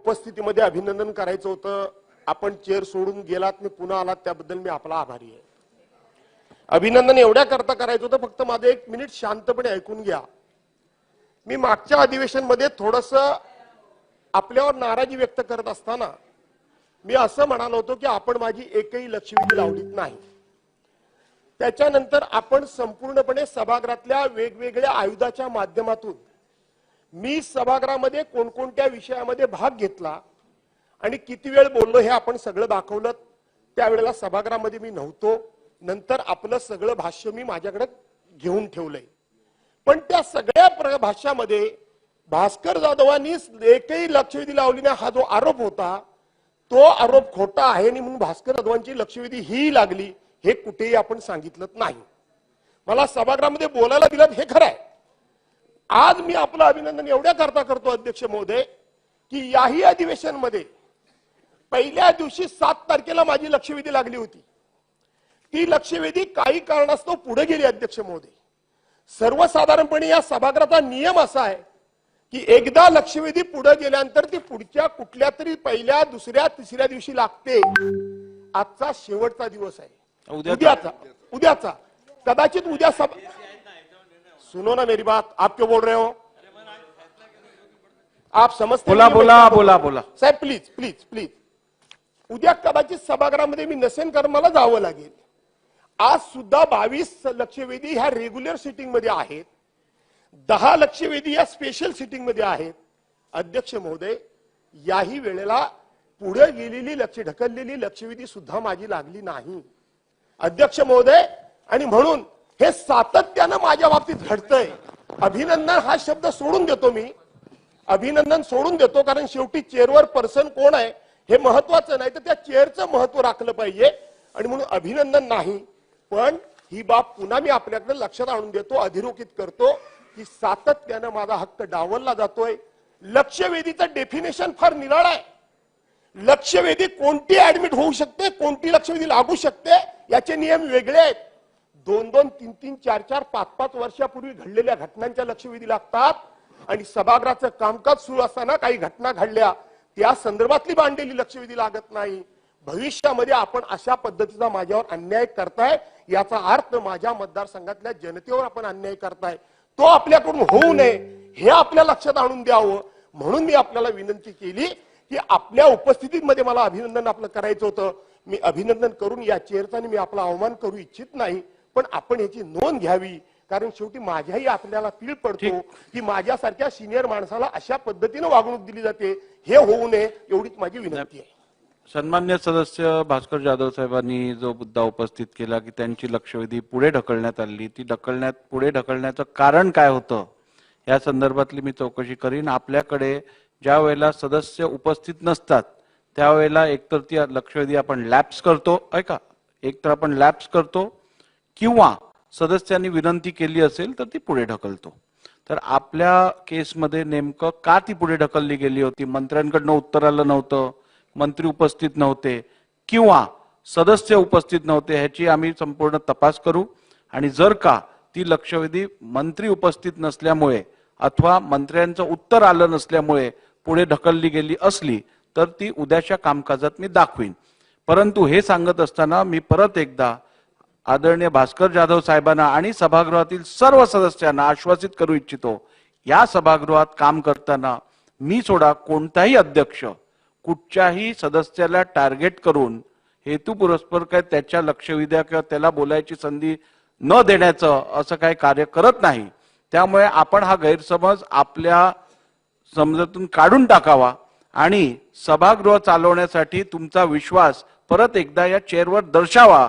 उपस्थितीमध्ये अभिनंदन करायचं होतं. आपण चेअर सोडून गेलात मी पुन्हा आलात त्याबद्दल मी आपला आभारी आहे. अभिनंदन एवढ्या करता करायचं होतं फक्त माझं एक मिनिट शांतपणे ऐकून घ्या. मी मागच्या अधिवेशनमध्ये थोडस आपल्यावर नाराजी व्यक्त करत असताना मी असं म्हणालो होतो की आपण माझी एकही लक्षवेधी लावलीत नाही. त्याच्यानंतर आपण संपूर्णपणे सभागृहातल्या वेगवेगळ्या आयुधाच्या माध्यमातून मी सभागृहामध्ये कोणकोणत्या विषयामध्ये भाग घेतला आणि किती वेळ बोललो हे आपण सगळं दाखवलं त्यावेळेला सभागृहामध्ये मी नव्हतो. नंतर आपलं सगळं भाष्य मी माझ्याकडे घेऊन ठेवलंय. पण त्या सगळ्या भाष्यामध्ये भास्कर जाधवांनी एकही लक्षवेधी लावली नाही. हा जो आरोप होता तो आरोप खोटा आहे आणि म्हणून भास्कर जाधवांची लक्षवेधी ही लागली हे कुठेही आपण सांगितलं नाही. मला सभागृहामध्ये बोलायला दिलं हे खरं आहे. आज मी आपलं अभिनंदन एवढ्या करता करतो अध्यक्ष महोदय की याही अधिवेशनमध्ये पहिल्या दिवशी सात तारखेला माझी लक्षवेधी लागली होती. ती लक्षवेधी काही कारणास्तव पुढे गेली अध्यक्ष महोदय. सर्वसाधारणपणे या सभागृहाचा नियम असा आहे की एकदा लक्षवेधी पुढे गेल्यानंतर ती पुढच्या कुठल्या तरी पहिल्या दुसऱ्या तिसऱ्या दिवशी लागते. आजचा शेवटचा दिवस आहे. उद्याचा. उद्याचा. कदाचित उद्या सब सुनो ना मेरी बात आप क्यों बोल रहे हो? आप समजते बोला बोला बोल? बोला साहेब प्लीज प्लीज प्लीज उद्या कदाचित सभागृहामध्ये मी नसेन कारण मला जावं लागेल. आज सुद्धा बावीस लक्षवेधी ह्या रेग्युलर सिटिंगमध्ये आहेत. दहा लक्षवेधी या स्पेशल सिटिंगमध्ये आहेत. अध्यक्ष महोदय याही वेळेला पुढे गेलेली लक्ष ढकललेली लक्षवेधी सुद्धा माझी लागली नाही. अध्यक्ष महोदय आणि म्हणून हे सातत्यानं माझ्या बाबतीत घडतंय. अभिनंदन हा शब्द सोडून देतो मी. अभिनंदन सोडून देतो कारण शेवटी चेअरवर पर्सन कोण आहे हे महत्वाचं नाही तर त्या चेअरचं महत्त्व राखलं पाहिजे. आणि म्हणून अभिनंदन नाही पण ही बाब पुन्हा मी आपल्याकडे लक्षात आणून देतो अधिरोखित करतो. की सातत्यानं माझा हक्क डावलला जातोय. लक्षवेधीचं डेफिनेशन फार निराळ आहे. लक्षवेधी कोणती ऍडमिट होऊ शकते कोणती लक्षवेधी लागू शकते याचे नियम वेगळे आहेत. दोन दोन तीन तीन चार चार पाच पाच वर्षापूर्वी घडलेल्या घटनांच्या लक्षवेधी लागतात. आणि सभागृहाचं कामकाज सुरू असताना काही घटना घडल्या त्या संदर्भातली मांडलेली लक्षवेधी लागत नाही. भविष्यामध्ये आपण अशा पद्धतीचा माझ्यावर अन्याय करताय याचा अर्थ माझ्या मतदारसंघातल्या जनतेवर आपण अन्याय करताय. तो आपल्याकडून होऊ नये हे आपल्या लक्षात आणून द्यावं. म्हणून मी आपल्याला विनंती केली की आपल्या उपस्थितीमध्ये मला अभिनंदन आपलं करायचं होतं. मी अभिनंदन करून या चेअरचा मी आपला अवमान करू इच्छित नाही. पण आपण याची नोंद घ्यावी. कारण शेवटी माझ्याही आपल्याला पीळ पडतो. की माझ्यासारख्या सिनियर माणसाला अशा पद्धतीनं वागणूक दिली जाते हे होऊ नये एवढीच माझी विनंती आहे. सन्मान्य सदस्य भास्कर जाधव साहेबांनी जो मुद्दा उपस्थित केला की त्यांची लक्षवेधी पुढे ढकलण्यात आली ती ढकलण्यात पुढे ढकलण्याचं कारण काय होतं या संदर्भातली मी चौकशी करीन. आपल्याकडे ज्या वेळेला सदस्य उपस्थित नसतात त्यावेळेला एकतर ती लक्षवेधी आपण लॅप्स करतो ऐका एकतर आपण लॅप्स करतो किंवा सदस्यांनी विनंती केली असेल तर ती पुढे ढकलतो. तर आपल्या केसमध्ये नेमकं का ती पुढे ढकलली गेली होती? मंत्र्यांकडनं उत्तर आलं नव्हतं मंत्री उपस्थित नव्हते किंवा सदस्य उपस्थित नव्हते ह्याची आम्ही संपूर्ण तपास करू. आणि जर का ती लक्षवेधी मंत्री उपस्थित नसल्यामुळे अथवा मंत्र्यांचं उत्तर आलं नसल्यामुळे पुढे ढकलली गेली असली तर ती उद्याच्या कामकाजात मी दाखवीन. परंतु हे सांगत असताना मी परत एकदा आदरणीय भास्कर जाधव साहेबांना आणि सभागृहातील सर्व सदस्यांना आश्वासित करू इच्छितो या सभागृहात काम करताना मी सोडा कोणताही अध्यक्ष कुठच्याही सदस्याला टार्गेट करून हेतू पुरस्पर काय त्याच्या लक्षवेध्या किंवा त्याला बोलायची संधी न देण्याचं असं काही कार्य करत नाही. त्यामुळे आपण हा गैरसमज आपल्या समजातून काढून टाकावा आणि सभागृह चालवण्यासाठी तुमचा विश्वास परत एकदा या चेअरवर दर्शावा.